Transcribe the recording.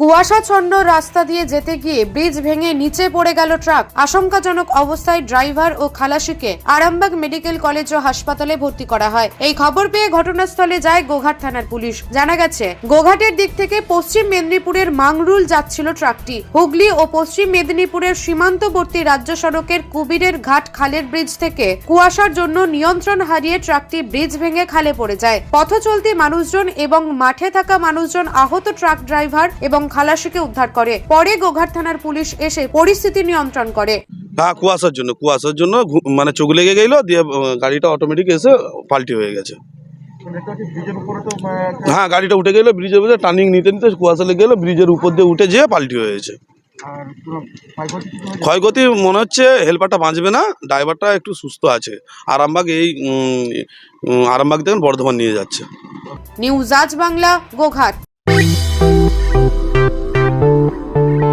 কুয়াশাচ্ছন্ন রাস্তা দিয়ে যেতে গিয়ে ব্রিজ ভেঙে নিচে পড়ে গেল ট্রাক। আশঙ্কাজনক অবস্থায় ড্রাইভার ও খালাসিকে আরামবাগ মেডিকেল কলেজ ও হাসপাতালে ভর্তি করা হয়। এই খবর পেয়ে ঘটনাস্থলে যায় গোঘাট থানার পুলিশ। জানা গেছে, গোঘাটের দিক থেকে পশ্চিম মেদিনীপুরের মাংরুল যাচ্ছিল ট্রাকটি। হুগলি ও পশ্চিম মেদিনীপুরের সীমান্তবর্তী রাজ্য সড়কের কুবিরের ঘাট খালের ব্রিজ থেকে কুয়াশার জন্য নিয়ন্ত্রণ হারিয়ে ট্রাকটি ব্রিজ ভেঙে খালে পড়ে যায়। পথ চলতি মানুষজন এবং মাঠে থাকা মানুষজন আহত ট্রাক ড্রাইভার এবং খালাসিকে উদ্ধার করে। পরে গোঘাট থানার পুলিশ এসে পরিস্থিতি নিয়ন্ত্রণ করে। হ্যাঁ কুয়াশার জন্য কুয়াশার জন্য মানে চোখ লেগে গেলো দিয়ে গাড়িটা অটোমেটিক এসে পাল্টি হয়ে গেছে। হ্যাঁ গাড়িটা উঠে গেলো ব্রিজের উপরে টার্নিং নিতে নিতে কুয়াশা লেগে গেলো ব্রিজের উপর দিয়ে উঠে যেয়ে পাল্টি হয়েছে। ক্ষয়ক্ষতি মনে হচ্ছে হেল্পারটা বাঁচবে না ড্রাইভারটা একটু সুস্থ আছে। আরামবাগ এই আরামবাগ থেকে বর্ধমান নিয়ে যাচ্ছে। নিউজ আজ বাংলা গোঘাট।